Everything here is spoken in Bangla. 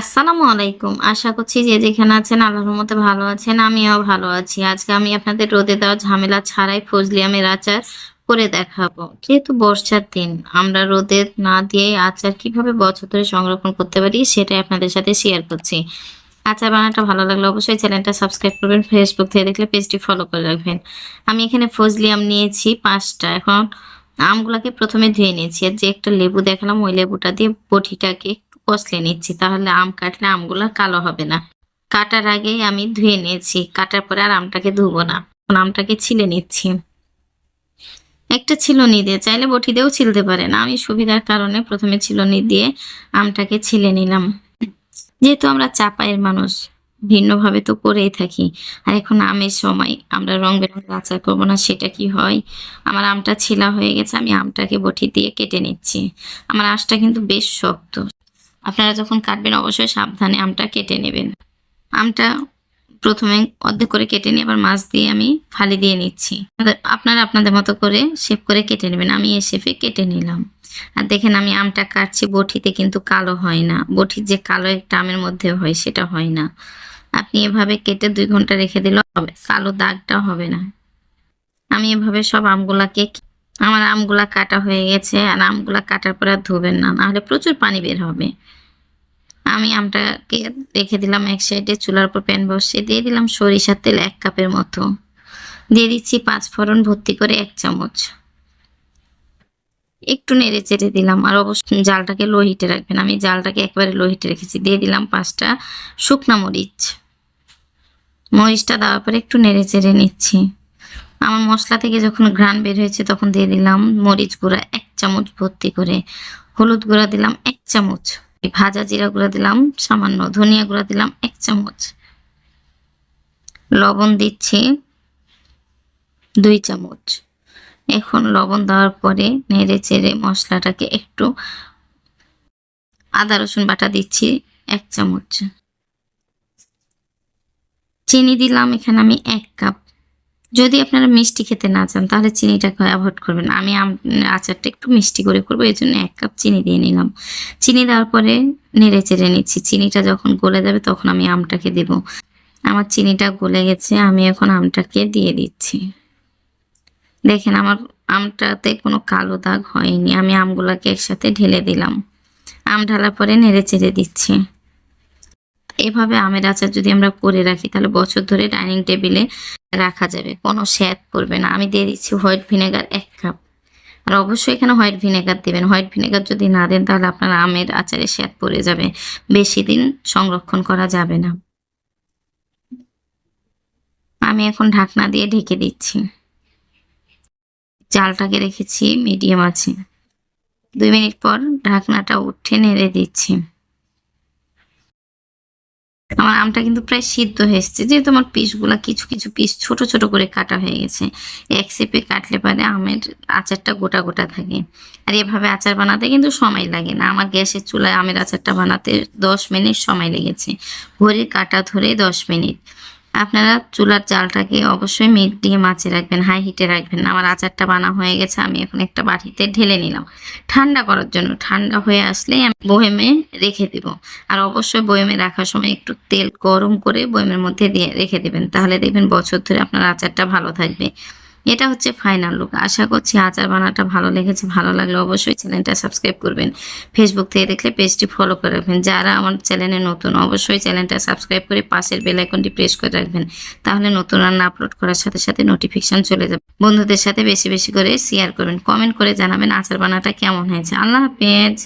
আসসালামু আলাইকুম। আশা করছি যে যেখানে আছেন আল্লাহর মতে ভালো আছেন, আমিও ভালো আছি। আজকে আমি আপনাদের রোদে দেওয়া ঝামেলা ছাড়াই ফজলি আমের আচার করে দেখাবো। যেহেতু বর্ষার দিন, আমরা রোদে না দিয়ে আচার কীভাবে বছর ধরে সংরক্ষণ করতে পারি সেটাই আপনাদের সাথে শেয়ার করছি। আচার বানাটা ভালো লাগলে অবশ্যই চ্যানেলটা সাবস্ক্রাইব করবেন ফেসবুক থেকে দেখলে পেজটি ফলো করে রাখবেন। আমি এখানে ফজলি আম নিয়েছি পাঁচটা। এখন আমগুলাকে প্রথমে ধুয়ে নিয়েছি। আর যে একটা লেবু দেখালাম, ওই লেবুটা দিয়ে বটিটাকে কষলে নিচ্ছি, তাহলে আম কাটলে আমগুলো কালো হবে না। কাটার আগেই আমি ধুয়ে নিয়েছি, কাটার পরে আর আমটাকে ধুবো না। আমটাকে ছিলে নিচ্ছি। একটা ছিলনি দিয়ে, চাইলে বটি দিয়েও ছিলতে পারেন আমি সুবিধার কারণে প্রথমে ছিলনি দিয়ে আমটাকে ছিলে নিলাম। যেহেতু আমরা চাপায়ের মানুষ, ভিন্নভাবে তো করেই থাকি। আর এখন আমের সময়, আমরা রং বেরঙের আচার করব না, সেটা কি হয়? আমার আমটা ছিলা হয়ে গেছে, আমি আমটাকে বটি দিয়ে কেটে নিচ্ছি। আমার আঁশটা কিন্তু বেশ শক্ত। আপনারা যখন কাটবেন, অবশ্যই সাবধানে আমটা কেটে নেবেন। আমটা প্রথমে অর্ধেক করে কেটে নিয়ে আবার মাছ দিয়ে আমি ফালি দিয়ে নিচ্ছি। আপনারা আপনাদের মতো করে শেপ করে কেটে নেবেন। আমি এই শেপে কেটে নিলাম। আর দেখেন, আমি আমটা কাটছি, বটিতে কিন্তু কালো হয় না। বটির যে কালো একটা আমের মধ্যে হয়, সেটা হয় না। আপনি এভাবে কেটে দুই ঘণ্টা রেখে দিলে হবে। কালো দাগটা হবে না। আমি এভাবে সব আমগুলাকে আমার আমগুলা কাটা হয়ে গেছে আর আমগুলা কাটার পর আর ধুবেন না নাহলে প্রচুর পানি বের হবে। আমি আমটাকে রেখে দিলাম এক সাইডে, চুলার উপর প্যান বসিয়ে দিয়ে দিলাম সরিষার তেল এক কাপের মতো। দিয়ে দিচ্ছি পাঁচ ফোড়ন ভর্তি করে এক চামচ। একটু নেড়ে চেড়ে দিলাম আর অবশ্যই জালটাকে লো হিটে রাখবেন। আমি জালটাকে একবারে লো হিটে রেখেছি। দিয়ে দিলাম পাঁচটা শুকনা মরিচ। মরিচটা দেওয়ার পরে একটু নেড়ে চেড়ে নিচ্ছি। আমার মশলা থেকে যখন ঘ্রাণ বের হয়েছে, তখন দিয়ে দিলাম মরিচ গুঁড়া এক চামচ ভর্তি করে। হলুদ গুঁড়া দিলাম এক চামচ। ভাজা জিরা গুঁড়া দিলাম, সামান্য ধনিয়া গুঁড়া দিলাম এক চামচ। লবণ দিচ্ছি দুই চামচ। এখন লবণ দেওয়ার পরে নেড়ে চেড়ে মশলাটাকে একটু আদা, রসুন বাটা দিচ্ছি এক চামচ। চিনি দিলাম, এখানে আমি এক কাপ। যদি আপনারা মিষ্টি খেতে না চান, তাহলে চিনিটাকে অ্যাভয়েড করবেন। আমি আচারটা একটু মিষ্টি করে করব, এই জন্য এক কাপ চিনি দিয়ে নিলাম। চিনি দেওয়ার পরে নেড়ে চেড়ে নিচ্ছি। চিনিটা যখন গলে যাবে, তখন আমি আমটাকে দেব। আমার চিনিটা গলে গেছে, আমি এখন আমটাকে দিয়ে দিচ্ছি। দেখেন, আমার আমটাতে কোনো কালো দাগ হয়নি। আমি আমগুলাকে একসাথে ঢেলে দিলাম। আম ঢালার পরে নেড়ে চেড়ে দিচ্ছি। এভাবে আমের আচার যদি আমরা করে রাখি, তাহলে বছর ধরে ডাইনিং টেবিলে রাখা যাবে। কোনো স্যাদ করবে না। আমি দিয়ে দিচ্ছি হোয়াইট ভিনেগার এক কাপ। আর অবশ্যই এখানে হোয়াইট ভিনেগার দেবেন। হোয়াইট ভিনেগার যদি না দেন, তাহলে আপনার আমের আচারে স্যাদ পড়ে যাবে। বেশি দিন সংরক্ষণ করা যাবে না। আমি এখন ঢাকনা দিয়ে ঢেকে দিচ্ছি। চালটাকে রেখেছি, মিডিয়াম আছে দুই মিনিট পর ঢাকনাটা উঠে নেড়ে দিচ্ছি। আমার আমটা কিন্তু প্রায় সিদ্ধ এসেছে। যেহেতু আমার পিসগুলা কিছু কিছু পিস ছোট ছোট করে কাটা হয়ে গেছে। এক সেপে কাটলে পারে আমের আচারটা গোটা গোটা থাকে। আর এভাবে আচার বানাতে কিন্তু সময় লাগে না। আমার গ্যাসের চুলায় আমের আচারটা বানাতে দশ মিনিট সময় লেগেছে। ঘড়ির কাটা ধরে দশ মিনিট। আপনারা চুলার চালটাকে অবশ্যই মিডিয়াম আঁচে রাখবেন হাই হিটে রাখবেন। আমার আচারটা বানা হয়ে গেছে, আমি এখন একটা বাটিতে ঢেলে নিলাম। ঠান্ডা করার জন্য, ঠান্ডা হয়ে আসলে আমি বয়েমে রেখে দিব। আর অবশ্যই বয়েমে রাখার সময় একটু তেল গরম করে বয়েমের মধ্যে দিয়ে রেখে দেবেন। তাহলে দেখবেন বছর ধরে আপনার আচারটা ভালো থাকবে। এটা হচ্ছে ফাইনাল লুক আশা করছি আচার বানাটা ভালো লেগেছে, ভালো লাগলে অবশ্যই চ্যানেলটা সাবস্ক্রাইব করবেন। ফেসবুক থেকে দেখলে পেজটি ফলো করে রাখবেন। যারা আমার চ্যানেলে নতুন, অবশ্যই চ্যানেলটা সাবস্ক্রাইব করে পাশের বেল আইকনটি প্রেস করে রাখবেন। তাহলে নতুন রান্না আপলোড করার সাথে সাথে নোটিফিকেশন চলে যাবে। বন্ধুদের সাথে বেশি বেশি করে শেয়ার করবেন। কমেন্ট করে জানাবেন আচার বানাটা কেমন হয়েছে। আল্লাহ হাফেজ।